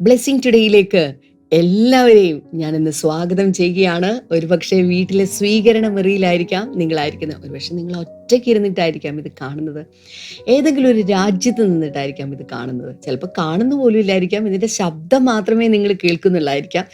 Blessing ടുഡേയിലേക്ക് എല്ലാവരെയും ഞാൻ ഇന്ന് സ്വാഗതം ചെയ്യുകയാണ്. ഒരുപക്ഷെ വീട്ടിലെ സ്വീകരണ മുറിയിലായിരിക്കാം നിങ്ങളായിരിക്കുന്നത് ഒരുപക്ഷെ നിങ്ങൾ ഒറ്റയ്ക്ക് ഇരുന്നിട്ടായിരിക്കാം ഇത് കാണുന്നത്. ഏതെങ്കിലും ഒരു രാജ്യത്ത് നിന്നിട്ടായിരിക്കാം ഇത് കാണുന്നത്. ചിലപ്പോൾ കാണുന്ന പോലും ഇല്ലായിരിക്കാം ഇതിന്റെ ശബ്ദം മാത്രമേ നിങ്ങൾ കേൾക്കുന്നുള്ളായിരിക്കാം.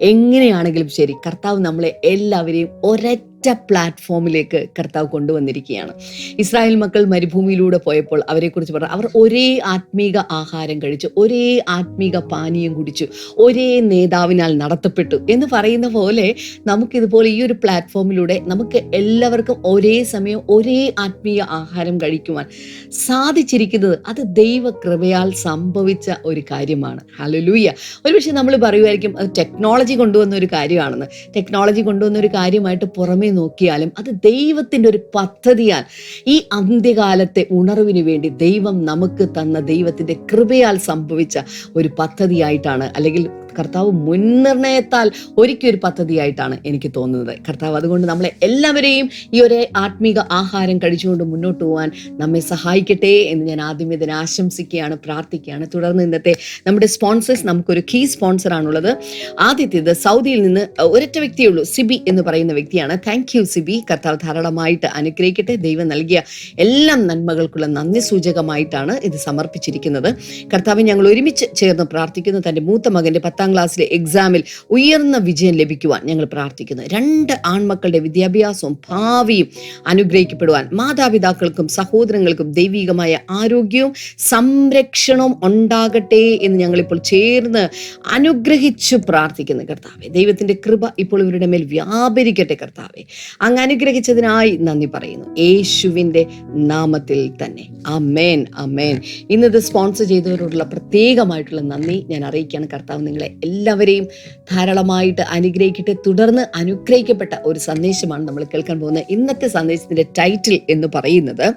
എങ്ങനെയാണെങ്കിലും ശരി കർത്താവ് നമ്മളെ എല്ലാവരെയും ഒരൊറ്റ പ്ലാറ്റ്ഫോമിലേക്ക് കർത്താവ് കൊണ്ടുവന്നിരിക്കുകയാണ്. ഇസ്രായേൽ മക്കൾ മരുഭൂമിയിലൂടെ പോയപ്പോൾ അവരെക്കുറിച്ച് പറഞ്ഞു. അവർ ഒരേ ആത്മീക ആഹാരം കഴിച്ചു ഒരേ ആത്മീക പാനീയം കുടിച്ചു ഒരേ നേതാവിനാൽ നടത്തപ്പെട്ടു എന്ന് പറയുന്ന പോലെ നമുക്കിതുപോലെ ഈ ഒരു പ്ലാറ്റ്ഫോമിലൂടെ നമുക്ക് എല്ലാവർക്കും ഒരേ സമയം ഒരേ ആത്മീയ ആഹാരം കഴിക്കുവാൻ സാധിച്ചിരിക്കുന്നത് അത് ദൈവകൃപയാൽ സംഭവിച്ച ഒരു കാര്യമാണ്. ഹലലൂയ ഒരുപക്ഷെ നമ്മൾ പറയുമായിരിക്കും അത് ടെക്നോളജി കൊണ്ടുവന്ന ഒരു കാര്യമാണെന്ന്. ടെക്നോളജി കൊണ്ടുവന്ന ഒരു കാര്യമായിട്ട് പുറമേ നോക്കിയാലും അത് ദൈവത്തിന്റെ ഒരു പദ്ധതിയാൽ ഈ അന്ത്യകാലത്തെ ഉണർവിന് വേണ്ടി ദൈവം നമുക്ക് തന്ന ദൈവത്തിന്റെ കൃപയാൽ സംഭവിച്ച ഒരു പദ്ധതിയായിട്ടാണ് അല്ലെങ്കിൽ കർത്താവ് മുൻനിർണയത്താൽ ഒരുക്കിയ ഒരു പദ്ധതിയായിട്ടാണ് എനിക്ക് തോന്നുന്നത്. കർത്താവ് അതുകൊണ്ട് നമ്മളെ എല്ലാവരെയും ഈ ഒരു ആത്മീക ആഹാരം കഴിച്ചുകൊണ്ട് മുന്നോട്ട് പോകാൻ നമ്മെ സഹായിക്കട്ടെ എന്ന് ഞാൻ ആദ്യം ഇതിനെ ആശംസിക്കുകയാണ് പ്രാർത്ഥിക്കുകയാണ്. തുടർന്ന് ഇന്നത്തെ നമ്മുടെ സ്പോൺസേഴ്സ് നമുക്കൊരു കീ സ്പോൺസർ ആണുള്ളത്. ആദ്യത്തേത് സൗദിയിൽ നിന്ന് ഒരൊറ്റ വ്യക്തിയേ ഉള്ളൂ സിബി എന്ന് പറയുന്ന വ്യക്തിയാണ്. Thank you Siby. കർത്താവ് ധാരാളമായിട്ട് അനുഗ്രഹിക്കട്ടെ. ദൈവം നൽകിയ എല്ലാ നന്മകൾക്കുള്ള നന്ദി സൂചകമായിട്ടാണ് ഇത് സമർപ്പിച്ചിരിക്കുന്നത്. കർത്താവ് ഞങ്ങൾ ഒരുമിച്ച് ചേർന്ന് പ്രാർത്ഥിക്കുന്നു. തന്റെ മൂത്ത മകന്റെ പത്താം ക്ലാസ്സിലെ എക്സാമിൽ ഉയർന്ന വിജയം ലഭിക്കുവാൻ ഞങ്ങൾ പ്രാർത്ഥിക്കുന്നു. രണ്ട് ആൺമക്കളുടെ വിദ്യാഭ്യാസവും ഭാവിയും അനുഗ്രഹിക്കപ്പെടുവാൻ മാതാപിതാക്കൾക്കും സഹോദരങ്ങൾക്കും ദൈവികമായ ആരോഗ്യവും സംരക്ഷണവും ഉണ്ടാകട്ടെ എന്ന് ഞങ്ങളിപ്പോൾ ചേർന്ന് അനുഗ്രഹിച്ചു പ്രാർത്ഥിക്കുന്നു കർത്താവെ. ദൈവത്തിന്റെ കൃപ ഇപ്പോൾ ഇവരുടെ മേൽ വ്യാപരിക്കട്ടെ കർത്താവെ. അങ്ങ് അനുഗ്രഹിച്ചതിനായി നന്ദി പറയുന്നു. യേശുവിന്റെ നാമത്തിൽ തന്നെ. അമേൻ അമേൻ ഇന്നത് സ്പോൺസർ ചെയ്തവരോടുള്ള പ്രത്യേകമായിട്ടുള്ള നന്ദി ഞാൻ അറിയിക്കുകയാണ്. കർത്താവ് നിങ്ങളെ എല്ലാവരെയും ധാരാളമായിട്ട് അനുഗ്രഹിക്കട്ടെ. തുടർന്ന് അനുഗ്രഹിക്കപ്പെട്ട ഒരു സന്ദേശമാണ് നമ്മൾ കേൾക്കാൻ പോകുന്നത്. ഇന്നത്തെ സന്ദേശത്തിന്റെ ടൈറ്റിൽ എന്ന് പറയുന്നത്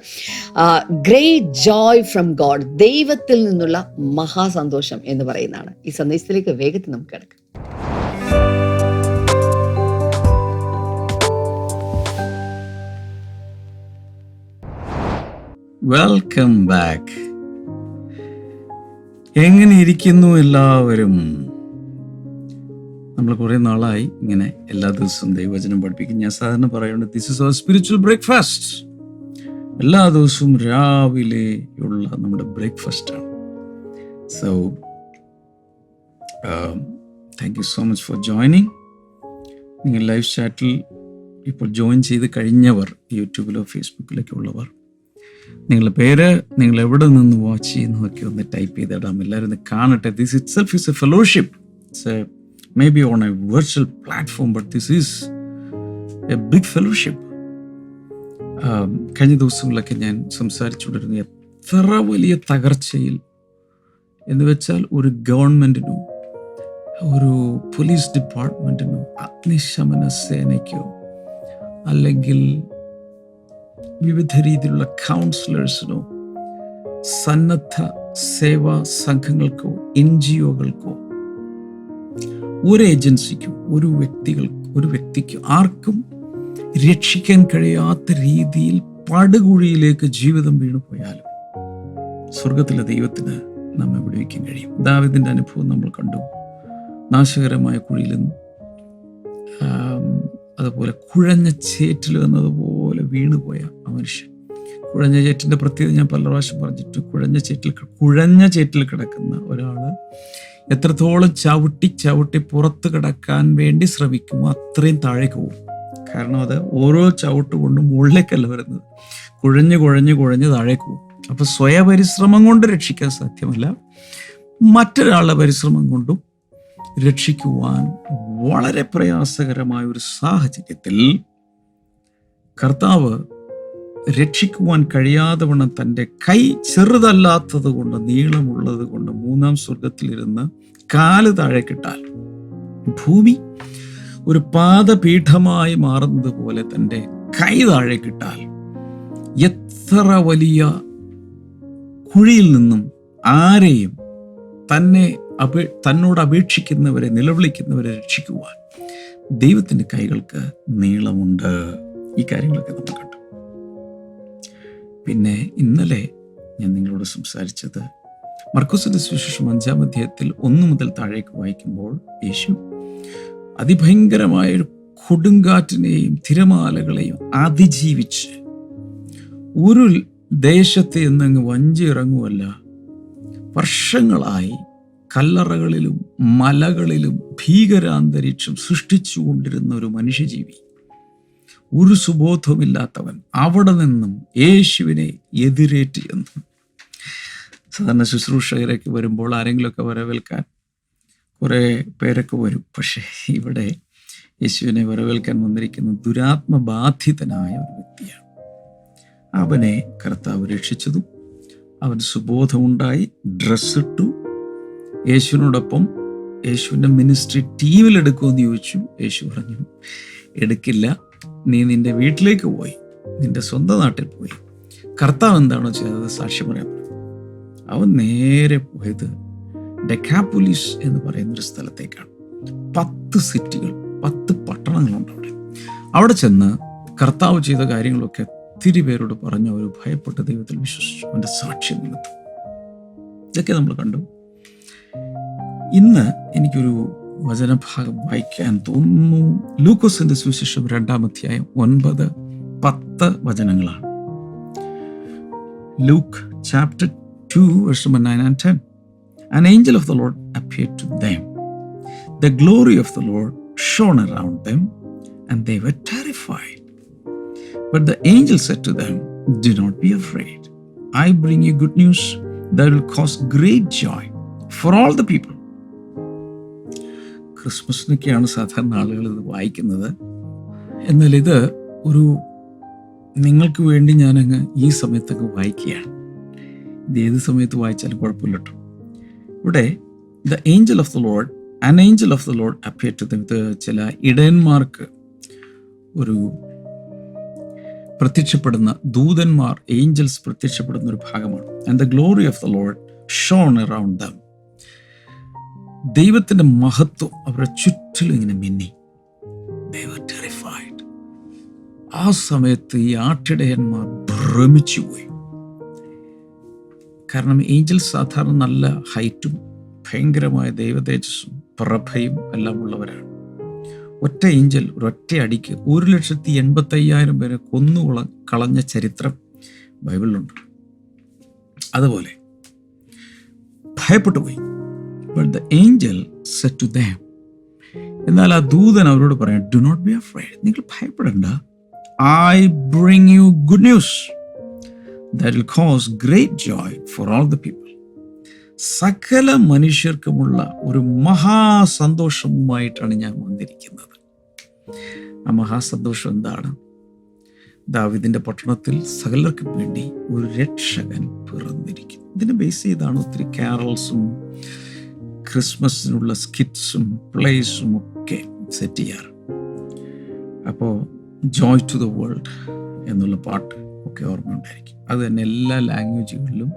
ഗ്രേറ്റ് ജോയ് ഫ്രം ഗോഡ് ദൈവത്തിൽ നിന്നുള്ള മഹാസന്തോഷം എന്ന് പറയുന്നതാണ്. ഈ സന്ദേശത്തിലേക്ക് വേഗത്തിൽ നമുക്ക് കിടക്കാം. വെൽക്കം ബാക്ക് എങ്ങനെ ഇരിക്കുന്നു എല്ലാവരും? നമ്മൾ കുറേ നാളായി ഇങ്ങനെ എല്ലാ ദിവസവും ദൈവവചനം പഠിപ്പിക്കും. ഞാൻ സാധാരണ പറയുന്നത് this is our spiritual breakfast എല്ലാ ദിവസവും രാവിലെയുള്ള നമ്മുടെ ബ്രേക്ക്ഫാസ്റ്റ് ആണ്. So thank you so much for joining നിങ്ങൾ ലൈവ് ചാറ്റിൽ ഇപ്പോൾ ജോയിൻ ചെയ്ത് കഴിഞ്ഞവർ യൂട്യൂബിലോ ഫേസ്ബുക്കിലൊക്കെ ഉള്ളവർ നിങ്ങളുടെ പേര് നിങ്ങൾ എവിടെ നിന്ന് വാച്ച് ചെയ്യുന്നതൊക്കെ ഒന്ന് ടൈപ്പ് ചെയ്തിടാം. എല്ലാവരും കാണട്ടെ. This itself is a fellowship it's a maybe on a virtual platform but this is a big fellowship കഴിഞ്ഞ ദിവസങ്ങളിലൊക്കെ ഞാൻ സംസാരിച്ചുകൊണ്ടിരുന്ന എത്ര വലിയ തകർച്ചയിൽ എന്ന് വെച്ചാൽ ഒരു ഗവൺമെന്റിനോ ഒരു പോലീസ് ഡിപ്പാർട്ട്മെന്റിനോ അഗ്നിശമന സേനയ്ക്കോ അല്ലെങ്കിൽ വിവിധ രീതിയിലുള്ള കൗൺസിലേഴ്സിനോ സന്നദ്ധ സേവാ സംഘങ്ങൾക്കോ എൻ ജി ഒകൾക്കോ ഒരു ഏജൻസിക്കും ഒരു വ്യക്തികൾ ഒരു വ്യക്തിക്ക് ആർക്കും രക്ഷിക്കാൻ കഴിയാത്ത രീതിയിൽ പടുകുഴിയിലേക്ക് ജീവിതം വീണു പോയാലും സ്വർഗത്തിലെ ദൈവത്തിന് നമ്മെ വിടുവിക്കാൻ കഴിയും. ദാവിദിന്റെ അനുഭവം നമ്മൾ കണ്ടു. നാശകരമായ നിന്ന് അതുപോലെ കുഴഞ്ഞ ചേറ്റിൽ എന്നതുപോലെ വീണുപോയ ആ മനുഷ്യൻ. കുഴഞ്ഞ ചേറ്റിന്റെ പ്രത്യേകത ഞാൻ പല പ്രാവശ്യം പറഞ്ഞിട്ട് കുഴഞ്ഞ ചേറ്റിൽ കുഴഞ്ഞ ചേറ്റിൽ കിടക്കുന്ന ഒരാൾ എത്രത്തോളം ചവിട്ടി ചവിട്ടി പുറത്ത് കിടക്കാൻ വേണ്ടി ശ്രമിക്കുമോ അത്രയും താഴേക്ക് പോകും. കാരണം അത് ഓരോ ചവിട്ട് കൊണ്ടും മുകളിലേക്കല്ല വരുന്നത്. കുഴഞ്ഞ് കുഴഞ്ഞ് കുഴഞ്ഞ് താഴേക്ക് പോകും. അപ്പോൾ സ്വയപരിശ്രമം കൊണ്ട് രക്ഷിക്കാൻ സാധ്യമല്ല. മറ്റൊരാളുടെ പരിശ്രമം കൊണ്ടും രക്ഷിക്കുവാൻ വളരെ പ്രയാസകരമായ ഒരു സാഹചര്യത്തിൽ കർത്താവ് രക്ഷിക്കുവാൻ കഴിയാതെ വണ്ണം തന്റെ കൈ ചെറുതല്ലാത്തത് കൊണ്ട് നീളമുള്ളത് കൊണ്ട് മൂന്നാം സ്വർഗത്തിലിരുന്ന് കാൽ താഴെ കിട്ടാൽ ഭൂമി ഒരു പാദപീഠമായി മാറുന്നത് പോലെ തന്റെ കൈ താഴെ കിട്ടാൽ എത്ര വലിയ കുഴിയിൽ നിന്നും ആരെയും തന്നെ അപേ തന്നോട് അപേക്ഷിക്കുന്നവരെ നിലവിളിക്കുന്നവരെ രക്ഷിക്കുവാൻ ദൈവത്തിന്റെ കൈകൾക്ക് നീളമുണ്ട്. ഈ കാര്യങ്ങളൊക്കെ കണ്ടു പിന്നെ ഇന്നലെ ഞാൻ നിങ്ങളോട് സംസാരിച്ചത് മർക്കോസിന്റെ സുവിശേഷം അഞ്ചാം അധ്യായത്തിൽ ഒന്ന് മുതൽ താഴേക്ക് വായിക്കുമ്പോൾ യേശു അതിഭയങ്കരമായ ഒരു കൊടുങ്കാറ്റിനെയും തിരമാലകളെയും അതിജീവിച്ച് ഒരു ദേശത്ത് എന്നങ്ങ് വഞ്ചിറങ്ങുമല്ല വർഷങ്ങളായി കല്ലറകളിലും മലകളിലും ഭീകരാന്തരീക്ഷം സൃഷ്ടിച്ചുകൊണ്ടിരുന്ന ഒരു മനുഷ്യജീവി. ഒരു സുബോധവുമില്ലാത്തവൻ അവിടെ നിന്നും യേശുവിനെ എതിരേറ്റ് ചെന്നു. സാധാരണ ശുശ്രൂഷകരൊക്കെ വരുമ്പോൾ ആരെങ്കിലുമൊക്കെ വരവേൽക്കാൻ കുറേ പേരൊക്കെ വരും. പക്ഷേ ഇവിടെ യേശുവിനെ വരവേൽക്കാൻ വന്നിരിക്കുന്ന ദുരാത്മബാധിതനായ ഒരു വ്യക്തിയാണ്. അവനെ കർത്താവ് രക്ഷിച്ചതും അവൻ സുബോധമുണ്ടായി ഡ്രസ്സിട്ടു യേശുവിനോടൊപ്പം യേശുവിന്റെ മിനിസ്ട്രി ടീമിലെടുക്കുമെന്ന് ചോദിച്ചു യേശു പറഞ്ഞു എടുക്കില്ല നീ നിന്റെ വീട്ടിലേക്ക് പോയി നിന്റെ സ്വന്തം നാട്ടിൽ പോയി. കർത്താവ് എന്താണോ ചെയ്തത് സാക്ഷ്യം പറയാൻ അവൻ നേരെ പോയത് ഡെക്കാപുലിസ് എന്ന് പറയുന്ന ഒരു സ്ഥലത്തേക്കാണ്. പത്ത് സിറ്റികൾ പത്ത് പട്ടണങ്ങളുണ്ട് അവിടെ. അവിടെ ചെന്ന് കർത്താവ് ചെയ്ത കാര്യങ്ങളൊക്കെ ഒത്തിരി പേരോട് പറഞ്ഞു അവർ ഭയപ്പെട്ട ദൈവത്തിൽ വിശ്വസിച്ചു. അവന്റെ സാക്ഷ്യം നിലത്തു. ഇതൊക്കെ നമ്മൾ കണ്ടു. ഇന്ന് എനിക്കൊരു വചനഭാഗം വായിക്കാൻ തോന്നുന്നു ലൂക്കോസിന്റെ സുവിശേഷം രണ്ടാം അധ്യായം ഒൻപത് പത്ത് വചനങ്ങളാണ് Luke chapter two verse nine and ten An angel of the Lord appeared to them. The glory of the Lord shone around them, and they were terrified. But the angel said to them, Do not be afraid. I bring you good news that will cause great joy for all the people. ക്രിസ്മസിനൊക്കെയാണ് സാധാരണ ആളുകൾ ഇത് വായിക്കുന്നത്. എന്നാൽ ഇത് ഒരു നിങ്ങൾക്ക് വേണ്ടി ഞാനങ്ങ് ഈ സമയത്തൊക്കെ വായിക്കുകയാണ്. ഇത് ഏത് സമയത്ത് വായിച്ചാലും കുഴപ്പമില്ല കേട്ടോ. ഇവിടെ the angel of the lord an angel of the lord appear to ഇത് ചില ഇടയന്മാർക്ക് ഒരു പ്രത്യക്ഷപ്പെടുന്ന ദൂതന്മാർ ഏഞ്ചൽസ് പ്രത്യക്ഷപ്പെടുന്ന ഒരു ഭാഗമാണ്. And the glory of the lord shone around them ദൈവത്തിന്റെ മഹത്വം അവരുടെ ചുറ്റിലും ഇങ്ങനെ മിന്നി. ടെറിഫൈഡ് ആ സമയത്ത് ഈ ആട്ടിടയന്മാർ ഭ്രമിച്ചു പോയി കാരണം ഏഞ്ചൽ സാധാരണ നല്ല ഹൈറ്റും ഭയങ്കരമായ ദൈവതേജസ്സും പ്രഭയും എല്ലാം ഉള്ളവരാണ്. ഒറ്റ ഏഞ്ചൽ ഒരൊറ്റ അടിക്ക് ഒരു ലക്ഷത്തി എൺപത്തി അയ്യായിരം പേരെ കൊന്നു കളഞ്ഞ ചരിത്രം ബൈബിളിലുണ്ട്. അതുപോലെ ഭയപ്പെട്ടു പോയി but the angel said to them എന്നാൽ ആ ദൂതൻ അവരോട് പറയാം ഡു നോട്ട് ബി അഫ്രൈഡ് നിങ്ങൾ ഭയപ്പെടണ്ട. I bring you good news that will cause great joy for all the people സകല മനുഷ്യർക്കുമുള്ള ഒരു മഹാസന്തോഷവുമായിട്ടാണ് ഞാൻ വന്നിരിക്കുന്നത്. ആ മഹാസന്തോഷം എന്താണ്? ദാവിദിന്റെ പട്ടണത്തിൽ സകലർക്കും വേണ്ടി ഒരു രക്ഷകൻ പിറന്നിരിക്കുന്നു. ഇതിനെ ബേസ് ചെയ്താണ് ഒത്തിരി കാരൽസും ക്രിസ്മസിനുള്ള സ്കിറ്റ്സും പ്ലേസും ഒക്കെ സെറ്റ് ചെയ്യാറ്. അപ്പോൾ ജോയ് ടു ദ വേൾഡ് എന്നുള്ള പാട്ട് ഒക്കെ ഓർമ്മയുണ്ടായിരിക്കും. അത് തന്നെ എല്ലാ ലാംഗ്വേജുകളിലും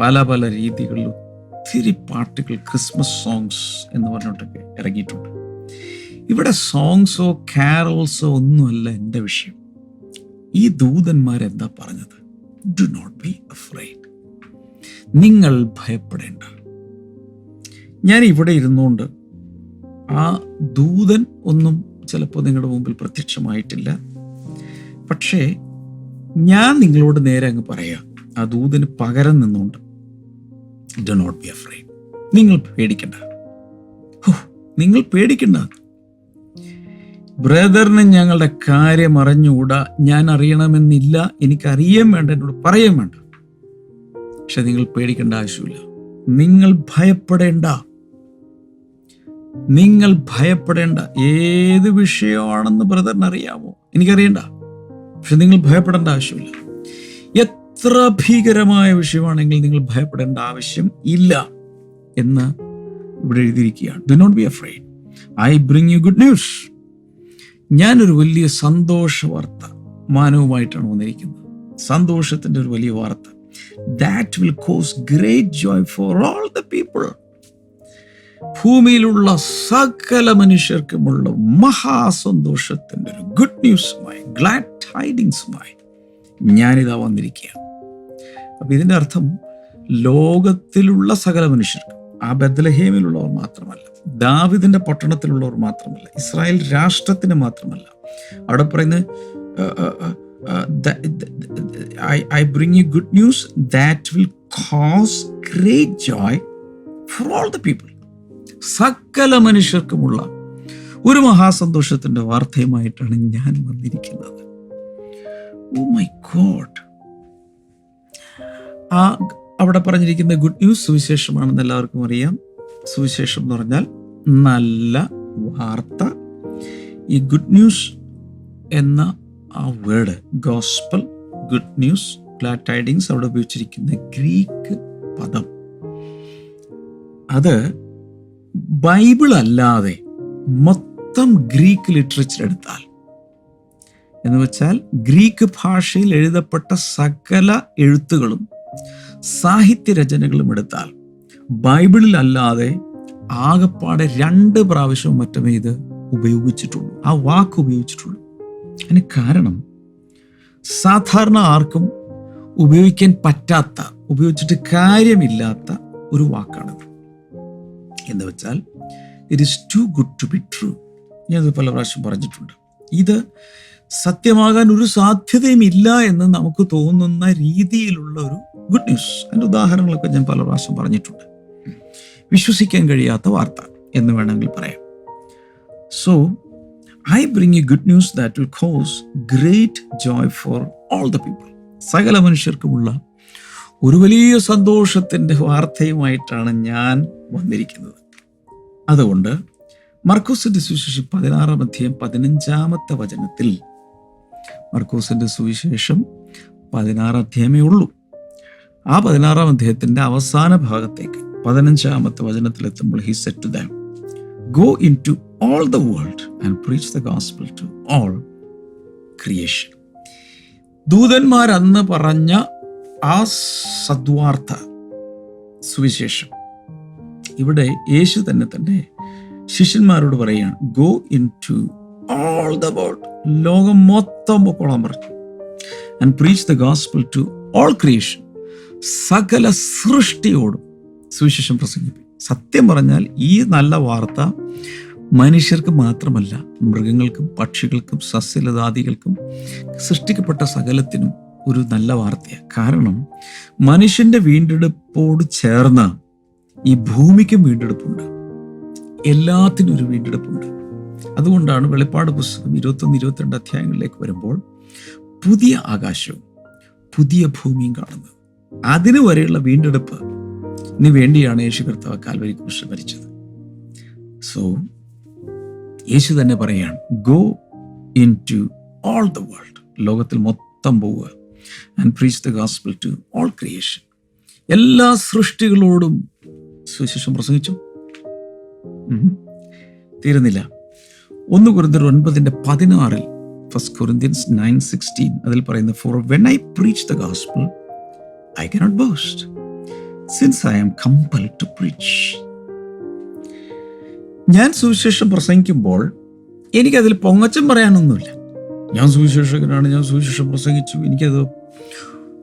പല പല രീതികളിലും ഒത്തിരി പാട്ടുകൾ ക്രിസ്മസ് സോങ്സ് എന്ന് പറഞ്ഞിട്ടൊക്കെ ഇറങ്ങിയിട്ടുണ്ട്. ഇവിടെ സോങ്സോ കാരൽസോ ഒന്നുമല്ല എന്റെ വിഷയം. ഈ ദൂതന്മാരെന്താ പറഞ്ഞത്? ഡു നോട്ട് ബി അഫ്രൈഡ് നിങ്ങൾ ഭയപ്പെടേണ്ട. ഞാൻ ഇവിടെ ഇരുന്നുകൊണ്ട് ആ ദൂതൻ ഒന്നും ചിലപ്പോൾ നിങ്ങളുടെ മുമ്പിൽ പ്രത്യക്ഷമായിട്ടില്ല. പക്ഷേ ഞാൻ നിങ്ങളോട് നേരെ അങ്ങ് പറയാം ആ ദൂതന് പകരം നിന്നുകൊണ്ട്. ഡു നോട്ട് ബി അഫ്രൈഡ് നിങ്ങൾ പേടിക്കണ്ട. നിങ്ങൾ പേടിക്കണ്ട. ബ്രദറിന് ഞങ്ങളുടെ കാര്യം അറിഞ്ഞുകൂടാ ഞാൻ അറിയണമെന്നില്ല എനിക്ക് അറിയാൻ വേണ്ട എന്നോട് പറയാൻ വേണ്ട. പക്ഷെ നിങ്ങൾ പേടിക്കേണ്ട ആവശ്യമില്ല. നിങ്ങൾ ഭയപ്പെടേണ്ട. നിങ്ങൾ ഭയപ്പെടേണ്ട ഏത് വിഷയമാണെന്ന് ബ്രദറിന് അറിയാമോ? എനിക്കറിയണ്ട. പക്ഷെ നിങ്ങൾ ഭയപ്പെടേണ്ട ആവശ്യമില്ല. എത്ര ഭീകരമായ വിഷയമാണെങ്കിൽ നിങ്ങൾ ഭയപ്പെടേണ്ട ആവശ്യം ഇല്ല എന്ന് ഇവിടെ എഴുതിയിരിക്കുകയാണ്. Do not be afraid I bring you good news ഞാനൊരു വലിയ സന്തോഷ വാർത്ത മാനവുമായിട്ടാണ് വന്നിരിക്കുന്നത്. സന്തോഷത്തിന്റെ ഒരു വലിയ വാർത്ത. That will cause great joy for all the people ഭൂമിയിലുള്ള സകല മനുഷ്യർക്കുമുള്ള മഹാസന്തോഷത്തിന്റെ ഒരു ഗുഡ് ന്യൂസുമായി ഗ്ലാഡ് ടൈഡിങ്സുമായി ഞാനിതാ വന്നിരിക്കുകയാണ്. അപ്പം ഇതിന്റെ അർത്ഥം ലോകത്തിലുള്ള സകല മനുഷ്യർക്കും ആ ബദലഹേമിലുള്ളവർ മാത്രമല്ല ദാവിദിന്റെ പട്ടണത്തിലുള്ളവർ മാത്രമല്ല ഇസ്രായേൽ രാഷ്ട്രത്തിന് മാത്രമല്ല അവിടെ പറയുന്നത് I bring you good news that will cause great joy for all the people. സകല മനുഷ്യർക്കുമുള്ള ഒരു മഹാസന്തോഷത്തിന്റെ വാർത്തയുമായിട്ടാണ് ഞാൻ വന്നിരിക്കുന്നത്. ഓ മൈ ഗോഡ് ആ അവിടെ പറഞ്ഞിരിക്കുന്ന ഗുഡ് ന്യൂസ് സുവിശേഷമാണെന്ന് എല്ലാവർക്കും അറിയാം. സുവിശേഷം എന്ന് പറഞ്ഞാൽ നല്ല വാർത്ത. ഈ ഗുഡ് ന്യൂസ് എന്ന ആ word gospel good news glad tidings അവിടെ ഉപയോഗിച്ചിരിക്കുന്ന ഗ്രീക്ക് പദം. അത് ബൈബിൾ അല്ലാതെ മൊത്തം ഗ്രീക്ക് ലിറ്ററേച്ചർ എടുത്താൽ. എന്ന് വെച്ചാൽ ഗ്രീക്ക് ഭാഷയിൽ എഴുതപ്പെട്ട സകല എഴുത്തുകളും സാഹിത്യ രചനകളും എടുത്താൽ ബൈബിളിൽ അല്ലാതെ ആകപ്പാടെ രണ്ട് പ്രാവശ്യവും മറ്റുമേ ഇത് ഉപയോഗിച്ചിട്ടുള്ളൂ. ആ വാക്ക് ഉപയോഗിച്ചിട്ടുള്ളൂ. അതിന് കാരണം സാധാരണ ആർക്കും ഉപയോഗിക്കാൻ പറ്റാത്ത ഉപയോഗിച്ചിട്ട് കാര്യമില്ലാത്ത ഒരു വാക്കാണിത്. എന്ന് വെച്ചാൽ it is too good to be true ഞാനത് പല പ്രാവശ്യം പറഞ്ഞിട്ടുണ്ട്. ഇത് സത്യമാകാൻ ഒരു സാധ്യതയും ഇല്ല എന്ന് നമുക്ക് തോന്നുന്ന രീതിയിലുള്ള ഒരു ഗുഡ് ന്യൂസ് അതിന്റെ ഉദാഹരണങ്ങളൊക്കെ ഞാൻ പല പ്രാവശ്യം പറഞ്ഞിട്ടുണ്ട്. വിശ്വസിക്കാൻ കഴിയാത്ത വാർത്ത എന്ന് വേണമെങ്കിൽ പറയാം. So I bring a good news that will cause great joy for all the people സകല മനുഷ്യർക്കുമുള്ള ഒരു വലിയ സന്തോഷത്തിന്റെ വാർത്തയുമായിട്ടാണ് ഞാൻ വന്നിരിക്കുന്നത്. അതുകൊണ്ട് മർക്കൂസിന്റെ സുവിശേഷം പതിനാറാം അധ്യായം പതിനഞ്ചാമത്തെ വചനത്തിൽ മർക്കൂസിന്റെ സുവിശേഷം പതിനാറ് അധ്യായമേ ഉള്ളൂ. ആ പതിനാറാം അധ്യായത്തിന്റെ അവസാന ഭാഗത്തേക്ക് പതിനഞ്ചാമത്തെ വചനത്തിൽ എത്തുമ്പോൾ he said them go into all the world and preach the gospel to all creation ദൂതന്മാരന്ന് പറഞ്ഞ ആ സദ്വാർത്ഥ സുവിശേഷം ഇവിടെ യേശു തന്നെ തന്നെ ശിഷ്യന്മാരോട് പറയുകയാണ് go into all the world ലോകം മൊത്തം പൊക്കോളാൻ പറഞ്ഞു. And preach the gospel to all creation സകല സൃഷ്ടിയോടും സുവിശേഷം പ്രസംഗിപ്പി സത്യം പറഞ്ഞാൽ ഈ നല്ല വാർത്ത മനുഷ്യർക്ക് മാത്രമല്ല മൃഗങ്ങൾക്കും പക്ഷികൾക്കും സസ്യലതാദികൾക്കും സൃഷ്ടിക്കപ്പെട്ട സകലത്തിനും ഒരു നല്ല വാർത്തയാണ്. കാരണം മനുഷ്യന്റെ വീണ്ടെടുപ്പോട് ചേർന്ന് ഈ ഭൂമിക്കും വീണ്ടെടുപ്പുണ്ട്. എല്ലാത്തിനും ഒരു വീണ്ടെടുപ്പുണ്ട്. അതുകൊണ്ടാണ് വെളിപ്പാട് പുസ്തകം ഇരുപത്തൊന്ന് ഇരുപത്തിരണ്ട് അധ്യായങ്ങളിലേക്ക് വരുമ്പോൾ പുതിയ ആകാശവും പുതിയ ഭൂമിയും കാണുന്നത്. അതിനു വരെയുള്ള വീണ്ടെടുപ്പ് ഇനി വേണ്ടിയാണ് യേശു കർത്താവ് കാൽവരി കുറിച്ച് മരിച്ചത്. സോ യേശു തന്നെ പറയാണ് go into all the world ലോകത്തിൽ മൊത്തം പോവുക. And preach the gospel to all creation എല്ലാ സൃഷ്ടികളോടും സുവിശേഷം പ്രസംഗിച്ചു? തീരുന്നില്ല. ഒന്ന് കുറിന്തർ ഒൻപതിന്റെ പതിനാറിൽ ഫസ്റ്റ് കൊറിന്ത്യൻസ് നയൻ സിക്സ്റ്റീൻ അതിൽ പറയുന്ന for when I preach the gospel I cannot boast since I am compel to preach ഞാൻ സുവിശേഷം പ്രസംഗിക്കുമ്പോൾ എനിക്കതിൽ പൊങ്ങച്ചം പറയാനൊന്നുമില്ല. ഞാൻ സുവിശേഷകനാണ് ഞാൻ സുവിശേഷം പ്രസംഗിച്ചു. എനിക്കത്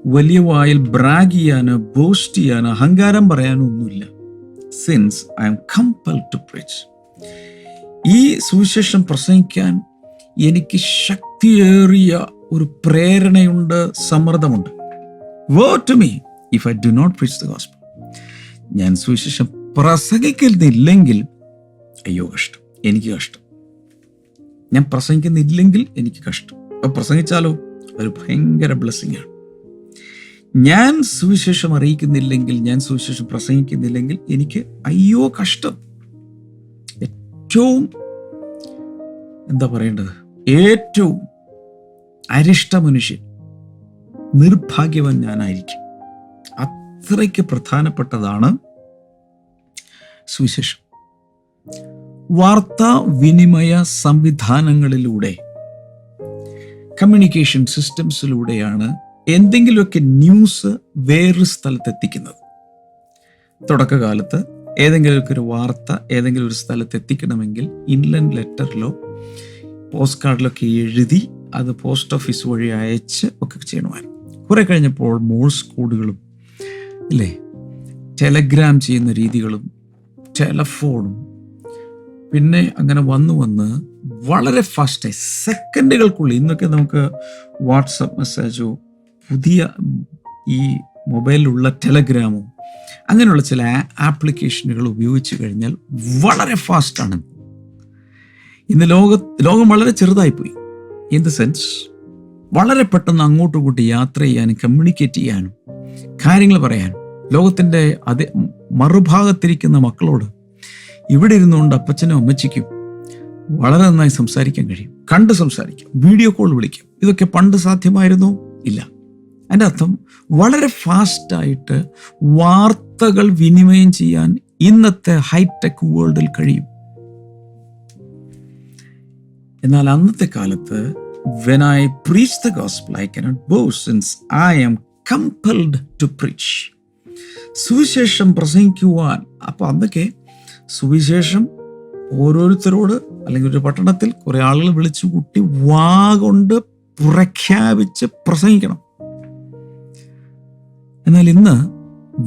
വലിയ വായിൽ ബ്രാഗ് ചെയ്യാനോ ബോസ്റ്റ് ചെയ്യാനോ അഹങ്കാരം പറയാനോ ഒന്നുമില്ല since I am compelled to preach ഈ സുവിശേഷം പ്രസംഗിക്കാൻ എനിക്ക് ശക്തിയേറിയ ഒരു പ്രേരണയുണ്ട് സമ്മർദ്ദമുണ്ട്. Woe to me if I do not preach the gospel ഞാൻ സുവിശേഷം പ്രസംഗിക്കുന്നില്ലെങ്കിൽ അയ്യോ കഷ്ടം. എനിക്ക് കഷ്ടം. ഞാൻ പ്രസംഗിക്കുന്നില്ലെങ്കിൽ എനിക്ക് കഷ്ടം. അപ്പോൾ പ്രസംഗിച്ചാലോ? ഒരു ഭയങ്കര ബ്ലെസ്സിങ് ആണ്. ഞാൻ സുവിശേഷം അറിയിക്കുന്നില്ലെങ്കിൽ ഞാൻ സുവിശേഷം പ്രസംഗിക്കുന്നില്ലെങ്കിൽ എനിക്ക് അയ്യോ കഷ്ടം. ഏറ്റവും എന്താ പറയേണ്ടത്? ഏറ്റവും അരിഷ്ട മനുഷ്യൻ നിർഭാഗ്യവൻ ഞാനായിരിക്കും. അത്രയ്ക്ക് പ്രധാനപ്പെട്ടതാണ് സുവിശേഷം. വാർത്താ വിനിമയ സംവിധാനങ്ങളിലൂടെ കമ്മ്യൂണിക്കേഷൻ സിസ്റ്റംസിലൂടെയാണ് എന്തെങ്കിലുമൊക്കെ ന്യൂസ് വേറൊരു സ്ഥലത്ത് എത്തിക്കുന്നത് തുടക്കകാലത്ത് ഏതെങ്കിലുമൊക്കെ ഒരു വാർത്ത ഏതെങ്കിലും ഒരു സ്ഥലത്ത് എത്തിക്കണമെങ്കിൽ ഇൻലൻഡ് ലെറ്ററിലോ പോസ്റ്റ് കാർഡിലൊക്കെ എഴുതി അത് പോസ്റ്റ് ഓഫീസ് വഴി അയച്ച് ഒക്കെ ചെയ്യണമായിരുന്നു. കുറെ കഴിഞ്ഞപ്പോൾ മോഴ്സ് കോഡുകളും ഇല്ലേ ടെലഗ്രാം ചെയ്യുന്ന രീതികളും ടെലഫോണും പിന്നെ അങ്ങനെ വന്നു വന്ന് വളരെ ഫാസ്റ്റായി സെക്കൻഡുകൾക്കുള്ളിൽ ഇന്നൊക്കെ നമുക്ക് വാട്സപ്പ് മെസ്സേജോ പുതിയ ഈ മൊബൈലിലുള്ള ടെലഗ്രാമോ അങ്ങനെയുള്ള ചില ആപ്ലിക്കേഷനുകൾ ഉപയോഗിച്ച് കഴിഞ്ഞാൽ വളരെ ഫാസ്റ്റാണ്. ഇന്ന് ലോക ലോകം വളരെ ചെറുതായിപ്പോയി. ഇൻ ദ സെൻസ് വളരെ പെട്ടെന്ന് അങ്ങോട്ടും ഇങ്ങോട്ടും യാത്ര ചെയ്യാനും കമ്മ്യൂണിക്കേറ്റ് ചെയ്യാനും കാര്യങ്ങൾ പറയാനും ലോകത്തിന്റെ അതേ മറുഭാഗത്തിരിക്കുന്ന മക്കളോട് ഇവിടെ ഇരുന്നുകൊണ്ട് അപ്പച്ചനും അമ്മച്ചിക്കും വളരെ നന്നായി സംസാരിക്കാൻ കഴിയും. കണ്ട് സംസാരിക്കാം. വീഡിയോ കോൾ വിളിക്കും. ഇതൊക്കെ പണ്ട് സാധ്യമായിരുന്നോ? ഇല്ല. അതിന്റെ അർത്ഥം വളരെ ഫാസ്റ്റായിട്ട് വാർത്തകൾ വിനിമയം ചെയ്യാൻ ഇന്നത്തെ ഹൈടെക് വേൾഡിൽ കഴിയും. എന്നാൽ അന്നത്തെ കാലത്ത് when I preach the gospel I cannot ബോ since I am compelled to preach സുവിശേഷം പ്രസംഗിക്കുവാൻ അപ്പൊ അന്നൊക്കെ സുവിശേഷം ഓരോരുത്തരോട് അല്ലെങ്കിൽ ഒരു പട്ടണത്തിൽ കുറേ ആളുകൾ വിളിച്ചു കൂട്ടി വാ കൊണ്ട് പ്രഖ്യാപിച്ച് പ്രസംഗിക്കണം. എന്നാൽ ഇന്ന്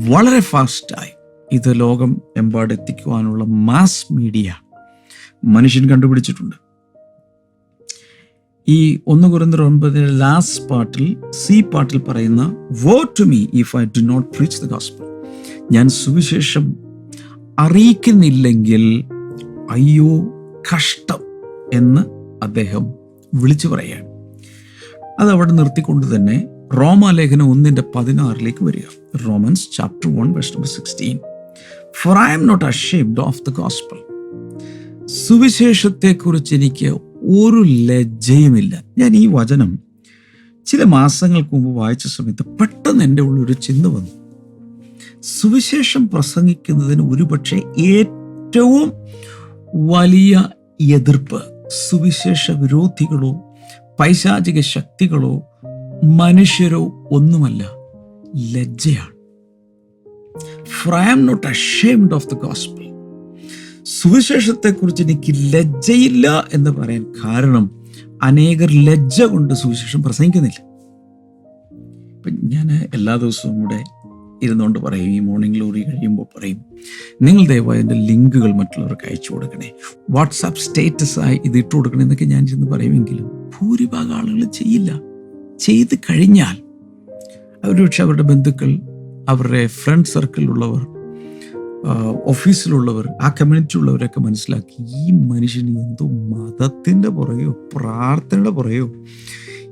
വളരെ ഫാസ്റ്റായി ഇത് ലോകം എമ്പാട് എത്തിക്കുവാനുള്ള മാസ് മീഡിയ മനുഷ്യൻ കണ്ടുപിടിച്ചിട്ടുണ്ട്. ഈ ഒന്ന് കുറിന്തർ ഒൻപതിന്റെ ലാസ്റ്റ് പാർട്ടിൽ സി പാർട്ടിൽ പറയുന്ന woe to me if I do not preach the gospel ഞാൻ സുവിശേഷം അറിയിക്കുന്നില്ലെങ്കിൽ അയ്യോ കഷ്ടം എന്ന് അദ്ദേഹം വിളിച്ചു പറയുകയാണ് അത് അവിടെ നിർത്തിക്കൊണ്ട് തന്നെ റോമാലേഖനം ഒന്നിന്റെ പതിനാറിലേക്ക് വരിക. Romans chapter one west number sixteen for I am not ashamed of the സുവിശേഷത്തെ സുവിശേഷത്തെക്കുറിച്ച് എനിക്ക് ഒരു ലജ്ജയുമില്ല. ഞാൻ ഈ വചനം ചില മാസങ്ങൾക്ക് മുമ്പ് വായിച്ച സമയത്ത് പെട്ടെന്ന് എന്റെ ഉള്ളിൽ ഒരു ചിന്ത വന്നു. സുവിശേഷം പ്രസംഗിക്കുന്നതിന് ഒരുപക്ഷെ ഏറ്റവും വലിയ എതിർപ്പ് സുവിശേഷ വിരോധികളോ പൈശാചിക ശക്തികളോ മനുഷ്യരോ ഒന്നുമല്ല ലജ്ജയാണ്. For am not ashamed of the gospel സുവിശേഷത്തെക്കുറിച്ച് എനിക്ക് ലജ്ജയില്ല എന്ന് പറയാൻ കാരണം അനേകർ ലജ്ജ കൊണ്ട് സുവിശേഷം പ്രസംഗിക്കുന്നില്ല. ഇപ്പം ഞാൻ എല്ലാ ദിവസവും ഇവിടെ ഇരുന്നുകൊണ്ട് പറയും ഈ മോർണിംഗ് ഗ്ലോറി കഴിയുമ്പോൾ പറയും നിങ്ങൾ ദയവായി എന്റെ ലിങ്കുകൾ മറ്റുള്ളവർക്ക് അയച്ചു കൊടുക്കണേ. വാട്സാപ്പ് സ്റ്റേറ്റസായി ഇത് ഇട്ട് കൊടുക്കണേ എന്നൊക്കെ ഞാൻ ചെന്ന് പറയുമെങ്കിലും ഭൂരിഭാഗം ആളുകൾ ചെയ്യില്ല. ചെയ്ത് കഴിഞ്ഞാൽ അവർ പക്ഷെ അവരുടെ ബന്ധുക്കൾ അവരുടെ ഫ്രണ്ട് സർക്കിളിലുള്ളവർ ഓഫീസിലുള്ളവർ ആ കമ്മ്യൂണിറ്റി ഉള്ളവരൊക്കെ മനസ്സിലാക്കി ഈ മനുഷ്യന് എന്തോ മതത്തിന്റെ പുറകെയോ പ്രാർത്ഥനയുടെ പുറകെയോ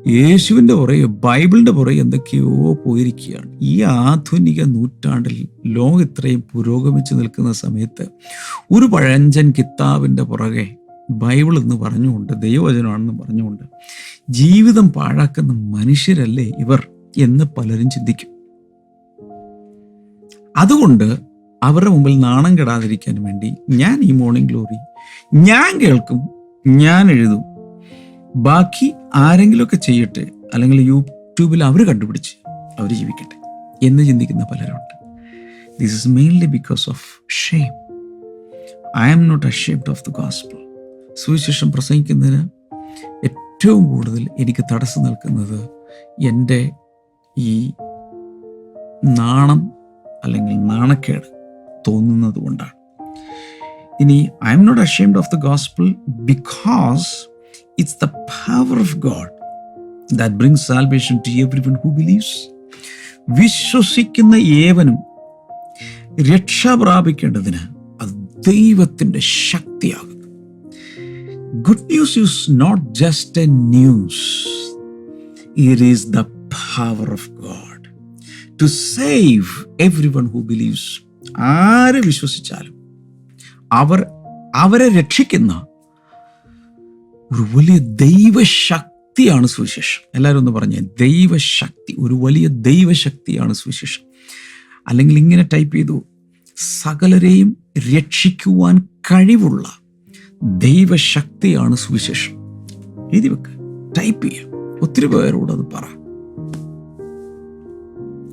യേശുവിന്റെ പുറകെയോ ബൈബിളിന്റെ പുറകെ എന്തൊക്കെയോ പോയിരിക്കുകയാണ്. ഈ ആധുനിക നൂറ്റാണ്ടിൽ ലോകം ഇത്രയും പുരോഗമിച്ച് നിൽക്കുന്ന സമയത്ത് ഒരു പഴഞ്ചൻ കിതാബിന്റെ പുറകെ ബൈബിൾ എന്ന് പറഞ്ഞുകൊണ്ട് ദൈവവചനമാണെന്ന് പറഞ്ഞുകൊണ്ട് ജീവിതം പാഴാക്കുന്ന മനുഷ്യരല്ലേ ഇവർ എന്ന് പലരും ചിന്തിക്കും. അതുകൊണ്ട് അവരുടെ മുമ്പിൽ നാണം കെടാതിരിക്കാൻ വേണ്ടി ഞാൻ ഈ മോർണിംഗ് ഗ്ലോറി ഞാൻ കേൾക്കും ഞാൻ എഴുതും. ബാക്കി ആരെങ്കിലുമൊക്കെ ചെയ്യട്ടെ അല്ലെങ്കിൽ യൂട്യൂബിൽ അവർ കണ്ടുപിടിച്ച് അവർ ജീവിക്കട്ടെ എന്ന് ചിന്തിക്കുന്ന പലരുണ്ട്. This is mainly because of shame I am not ashamed of the gospel സുവിശേഷം പ്രസംഗിക്കുന്നതിന് ഏറ്റവും കൂടുതൽ എനിക്ക് തടസ്സം നിൽക്കുന്നത് എന്റെ ഈ നാണം അല്ലെങ്കിൽ നാണക്കേട് തോന്നുന്നത് കൊണ്ടാണ്. ഇനി I am not ashamed of the gospel because it's the power of God that brings salvation to everyone who believes വിശ്വസിക്കുന്ന ഏവനും രക്ഷ പ്രാപിക്കേണ്ടതിന് അത് ദൈവത്തിന്റെ ശക്തിയാകുന്നു. News is not just a news it is the power of God to save everyone who believes ആര് വിശ്വസിച്ചാലും അവർ അവരെ രക്ഷിക്കുന്ന ഒരു വലിയ ദൈവശക്തിയാണ് സുവിശേഷം. എല്ലാവരും ഒന്ന് പറഞ്ഞേ ദൈവശക്തി ഒരു വലിയ ദൈവശക്തിയാണ് സുവിശേഷം. അല്ലെങ്കിൽ ഇങ്ങനെ ടൈപ്പ് ചെയ്തു സകലരെയും രക്ഷിക്കുവാൻ കഴിവുള്ള ദൈവശക്തിയാണ് സുവിശേഷം. എഴുതി വെക്ക്. ടൈപ്പ് ചെയ്യുക ഒത്തിരി പേരോട് അത് പറ.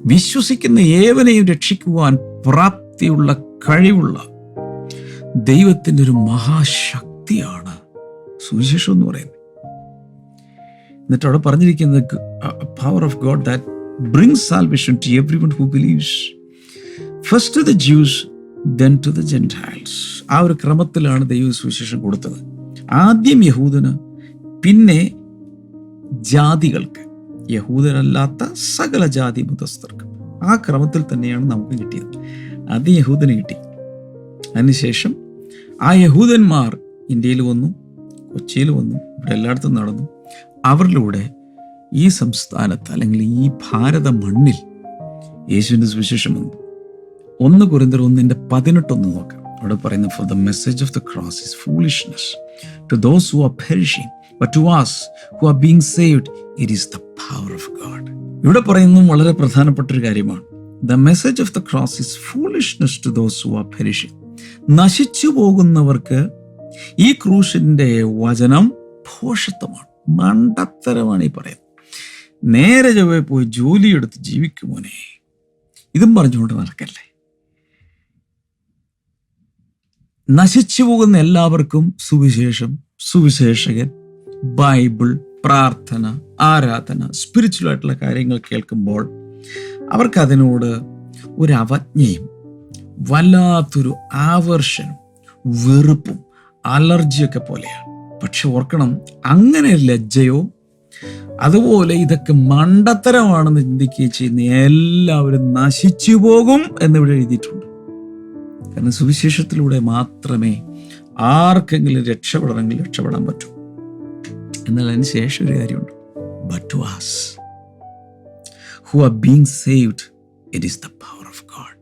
വിശ്വസിക്കുന്ന ഏവനെയും രക്ഷിക്കുവാൻ പ്രാപ്തിയുള്ള കഴിവുള്ള ദൈവത്തിന്റെ ഒരു മഹാശക്തിയാണ് സുവിശേഷം എന്ന് പറയുന്നത്. എന്നിട്ട് അവിടെ പറഞ്ഞിരിക്കുന്നത് power of God that bring salvation to everyone who believes first the Jews then to the Gentiles ആ ഒരു ക്രമത്തിലാണ് ദൈവ സുവിശേഷം കൊടുത്തത്. ആദ്യം യഹൂദന് പിന്നെ ജാതികൾക്ക്. യഹൂദരല്ലാത്ത സകല ജാതി മതസ്ഥർക്ക് ആ ക്രമത്തിൽ തന്നെയാണ് നമുക്ക് കിട്ടിയത്. ആദ്യം യഹൂദന് കിട്ടി. അതിനുശേഷം ആ യഹൂദന്മാർ ഇന്ത്യയിൽ വന്നു കൊച്ചിയിൽ വന്നു ഇവിടെ എല്ലായിടത്തും നടന്നു. അവരിലൂടെ ഈ സംസ്ഥാനത്ത് അല്ലെങ്കിൽ ഈ ഭാരത മണ്ണിൽ യേശുവിന്റെ സുവിശേഷം വന്നു. ഒന്ന് കുറിന്തർ ഒന്നിന്റെ പതിനെട്ടൊന്ന് നോക്കാം. അവിടെ പറയുന്നത് for the message of the cross is foolishness to those who are perishing but to us who are being saved it is the power of God ഇവിടെ പറയുന്നതും വളരെ പ്രധാനപ്പെട്ട ഒരു കാര്യമാണ്. The message of the cross is foolishness to those who are perishing നശിച്ചു പോകുന്നവർക്ക് ഈ ക്രൂശിന്റെ വചനം ഭോഷത്വമാണ് മണ്ടത്തരമാണ് ഈ പറയുന്നത്. നേരെ ചൊവ്വേ പോയി ജോലിയെടുത്ത് ജീവിക്കുമോനെ? ഇതും പറഞ്ഞുകൊണ്ട് നടക്കല്ലേ? നശിച്ചു പോകുന്ന എല്ലാവർക്കും സുവിശേഷം സുവിശേഷകൻ ബൈബിൾ പ്രാർത്ഥന ആരാധന സ്പിരിച്വൽ ആയിട്ടുള്ള കാര്യങ്ങൾ കേൾക്കുമ്പോൾ അവർക്കതിനോട് ഒരു അവജ്ഞയും വല്ലാത്തൊരു ആവർഷനും വെറുപ്പും അലർജിയൊക്കെ പോലെയാണ്. പക്ഷെ ഓർക്കണം അങ്ങനെ ലജ്ജയോ അതുപോലെ ഇതൊക്കെ മണ്ടത്തരമാണെന്ന് ചിന്തിക്കുകയും ചെയ്യുന്ന എല്ലാവരും നശിച്ചു പോകും എന്നിവിടെ എഴുതിയിട്ടുണ്ട്. കാരണം സുവിശേഷത്തിലൂടെ മാത്രമേ ആർക്കെങ്കിലും രക്ഷപ്പെടണമെങ്കിൽ രക്ഷപ്പെടാൻ പറ്റൂ. എന്നാൽ അതിന് ശേഷം ഒരു കാര്യമുണ്ട്. But to who are being saved it is the power of God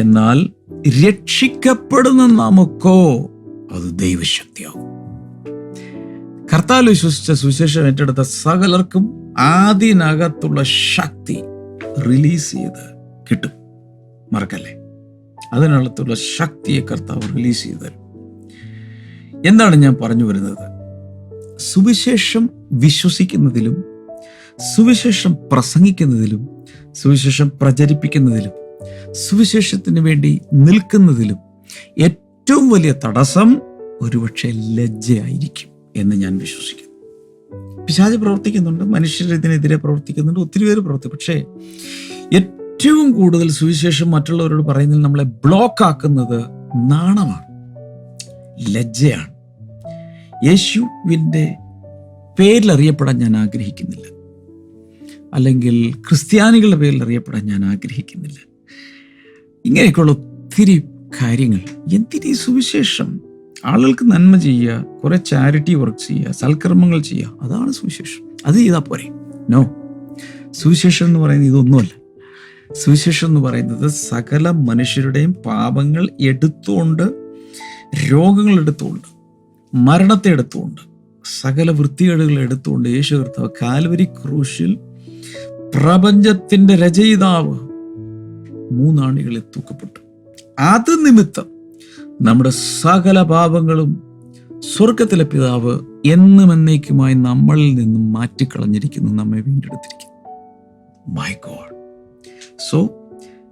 എന്നാൽ രക്ഷിക്കപ്പെടുന്ന നമുക്കോ അത് ദൈവശക്തിയാകും. കർത്താൽ വിശ്വസിച്ച സുവിശേഷം ഏറ്റെടുത്ത സകലർക്കും ആദ്യനകത്തുള്ള ശക്തി റിലീസ് ചെയ്ത് കിട്ടും. മറക്കല്ലേ? അതിനകത്തുള്ള ശക്തിയെ കർത്താവ് റിലീസ് ചെയ്ത് തരും എന്താണ് ഞാൻ പറഞ്ഞു വരുന്നത്? സുവിശേഷം വിശ്വസിക്കുന്നതിലും സുവിശേഷം പ്രസംഗിക്കുന്നതിലും സുവിശേഷം പ്രചരിപ്പിക്കുന്നതിലും സുവിശേഷത്തിന് വേണ്ടി നിൽക്കുന്നതിലും ഏറ്റവും വലിയ തടസ്സം ഒരുപക്ഷെ ലജ്ജയായിരിക്കും എന്ന് ഞാൻ വിശ്വസിക്കുന്നു. പിശാച് പ്രവർത്തിക്കുന്നുണ്ട് മനുഷ്യർ ഇതിനെതിരെ പ്രവർത്തിക്കുന്നുണ്ട് ഒത്തിരി പേര് പ്രവർത്തിക്കും പക്ഷേ ഏറ്റവും കൂടുതൽ സുവിശേഷം മറ്റുള്ളവരോട് പറയുന്നതിൽ നമ്മളെ ബ്ലോക്ക് ആക്കുന്നത് നാണമാണ് ലജ്ജയാണ്. യേശുവിന്റെ പേരിൽ അറിയപ്പെടാൻ ഞാൻ ആഗ്രഹിക്കുന്നില്ല. അല്ലെങ്കിൽ ക്രിസ്ത്യാനികളുടെ പേരിൽ അറിയപ്പെടാൻ ഞാൻ ആഗ്രഹിക്കുന്നില്ല. ഇങ്ങനെയൊക്കെയുള്ള ഒത്തിരി കാര്യങ്ങൾ എന്തിനീ സുവിശേഷം? ആളുകൾക്ക് നന്മ ചെയ്യുക കുറേ ചാരിറ്റി വർക്ക് ചെയ്യുക സൽക്കർമ്മങ്ങൾ ചെയ്യുക അതാണ് സുവിശേഷം. അത് ചെയ്താൽ പോരെ. നോ സുവിശേഷം എന്ന് പറയുന്നത് ഇതൊന്നുമല്ല. സുവിശേഷം എന്ന് പറയുന്നത് സകല മനുഷ്യരുടെയും പാപങ്ങൾ എടുത്തുകൊണ്ട് രോഗങ്ങൾ എടുത്തുകൊണ്ട് മരണത്തെ എടുത്തുകൊണ്ട് സകല വൃത്തികേടുകൾ എടുത്തുകൊണ്ട് യേശു കർത്താവ് കാൽവരി ക്രൂശിൽ പ്രപഞ്ചത്തിന്റെ രചയിതാവ് മൂന്നാണികളിൽ തൂക്കപ്പെട്ടു. അത് നിമിത്തം നമ്മുടെ സകല പാപങ്ങളും സ്വർഗത്തിലെ പിതാവ് എന്നും എന്നേക്കുമായി നമ്മളിൽ നിന്നും മാറ്റിക്കളഞ്ഞിരിക്കുന്നു നമ്മെ വീണ്ടെടുത്തിരിക്കുന്നു. My God so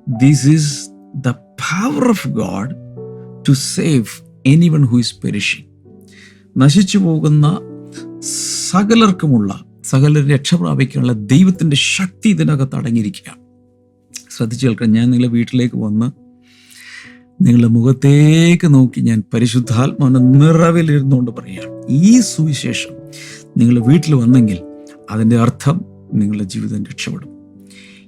this is the power of God to save anyone who is perishing നശിച്ചു പോകുന്ന സകലർക്കുമുള്ള സകല രക്ഷ പ്രാപിക്കാനുള്ള ദൈവത്തിന്റെ ശക്തി ഇതിനകത്ത് അടങ്ങിയിരിക്കുകയാണ്. ശ്രദ്ധിച്ചു കേൾക്കാൻ ഞാൻ നിങ്ങളെ വീട്ടിലേക്ക് വന്ന് നിങ്ങളുടെ മുഖത്തേക്ക് നോക്കി ഞാൻ പരിശുദ്ധാത്മാവിന്റെ നിറവിലിരുന്നുകൊണ്ട് പറയുകയാണ്. ഈ സുവിശേഷം നിങ്ങൾ വീട്ടിൽ വന്നെങ്കിൽ അതിന്റെ അർത്ഥം നിങ്ങളുടെ ജീവിതം രക്ഷപ്പെടും.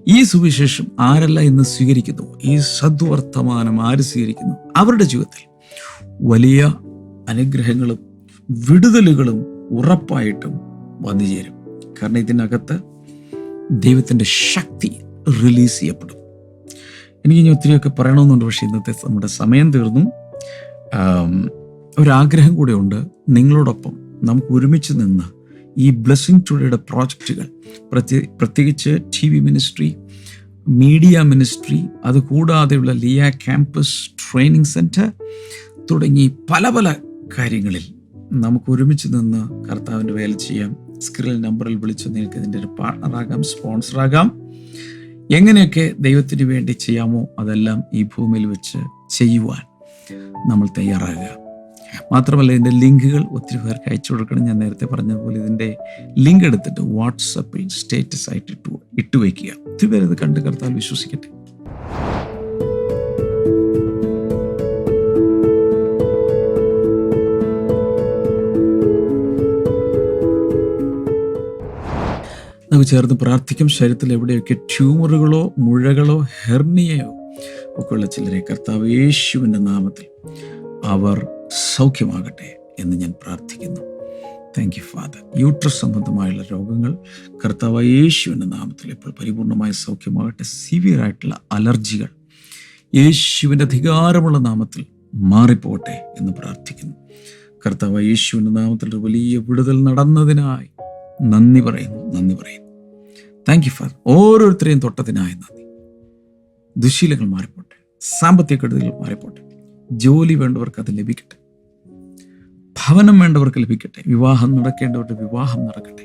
ഈ സുവിശേഷം ആരെല്ലാം ഇന്ന് സ്വീകരിക്കുന്നു? ഈ സദ്വർത്തമാനം ആര് സ്വീകരിക്കുന്നു? അവരുടെ ജീവിതത്തിൽ വലിയ അനുഗ്രഹങ്ങളും വിടുതലുകളും ഉറപ്പായിട്ടും വന്നു ചേരും. കാരണം ഇതിനകത്ത് ദൈവത്തിന്റെ ശക്തി റിലീസ് ചെയ്യപ്പെടും. എനിക്ക് ഇനി ഒത്തിരിയൊക്കെ പറയണമെന്നുണ്ട് പക്ഷേ ഇന്നത്തെ നമ്മുടെ സമയം തീർന്നു. ഒരാഗ്രഹം കൂടെ ഉണ്ട്. നിങ്ങളോടൊപ്പം നമുക്ക് ഒരുമിച്ച് നിന്ന് ഈ ബ്ലെസ്സിങ് ടുഡേയുടെ പ്രോജക്റ്റുകൾ പ്രത്യേ പ്രത്യേകിച്ച് T V ministry media ministry അതുകൂടാതെയുള്ള ലിയ ക്യാമ്പസ് ട്രെയിനിങ് സെന്റർ തുടങ്ങി പല പല കാര്യങ്ങളിൽ നമുക്ക് ഒരുമിച്ച് നിന്ന് കർത്താവിന്റെ വേല ചെയ്യാം. സ്ക്രീൻ നമ്പറിൽ വിളിച്ച് നിങ്ങൾക്ക് ഇതിന്റെ ഒരു പാർട്ണറാകാം സ്പോൺസറാകാം. എങ്ങനെയൊക്കെ ദൈവത്തിന് വേണ്ടി ചെയ്യാമോ അതെല്ലാം ഈ ഭൂമിയിൽ വെച്ച് ചെയ്യുവാൻ നമ്മൾ തയ്യാറാകുക. മാത്രമല്ല ഇതിന്റെ ലിങ്കുകൾ ഒത്തിരി പേർക്ക് അയച്ചു കൊടുക്കണം. ഞാൻ നേരത്തെ പറഞ്ഞതുപോലെ ഇതിന്റെ ലിങ്ക് എടുത്തിട്ട് വാട്സപ്പിൽ സ്റ്റേറ്റസ് ആയിട്ട് ഇട്ട് ഇട്ട് വയ്ക്കുക. ഒത്തിരി പേരത് കണ്ടു കർത്താൽ വിശ്വസിക്കട്ടെ. നമുക്ക് ചേർന്ന് പ്രാർത്ഥിക്കും. ശരീരത്തിൽ എവിടെയൊക്കെ ട്യൂമറുകളോ മുഴകളോ ഹെർണിയയോ ഒക്കെയുള്ള ചിലരെ കർത്താവ് യേശുവിന്റെ നാമത്തിൽ അവർ സൗഖ്യമാകട്ടെ എന്ന് ഞാൻ പ്രാർത്ഥിക്കുന്നു. താങ്ക് യു ഫാദർ യൂട്രസ് സംബന്ധമായുള്ള രോഗങ്ങൾ കർത്താവ് യേശുവിന്റെ നാമത്തിൽ ഇപ്പോൾ പരിപൂർണമായ സൗഖ്യമാകട്ടെ. സിവിയർ ആയിട്ടുള്ള അലർജികൾ യേശുവിന്റെ അധികാരമുള്ള നാമത്തിൽ മാറിപ്പോട്ടെ എന്ന് പ്രാർത്ഥിക്കുന്നു. കർത്താവ് യേശുവിന്റെ നാമത്തിൽ ഒരു വലിയ വിടുതൽ നടന്നതിനായി നന്ദി പറയുന്നു നന്ദി പറയുന്നു. താങ്ക് യു ഫാദർ ഓരോരുത്തരെയും തൊട്ടതിനായി നന്ദി. ദുശീലങ്ങൾ മാറിപ്പോട്ടെ. സാമ്പത്തിക കെടുതികൾ മാറിപ്പോട്ടെ. ജോലി വേണ്ടവർക്ക് അത് ലഭിക്കട്ടെ. ഭവനം വേണ്ടവർക്ക് ലഭിക്കട്ടെ. വിവാഹം നടക്കേണ്ടവരുടെ വിവാഹം നടക്കട്ടെ.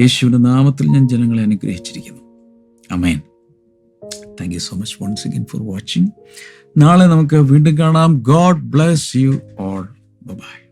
യേശുവിന്റെ നാമത്തിൽ ഞാൻ ജനങ്ങളെ അനുഗ്രഹിച്ചിരിക്കുന്നു. Amen thank you so much once again for watching നാളെ നമുക്ക് വീണ്ടും കാണാം. God bless you all bye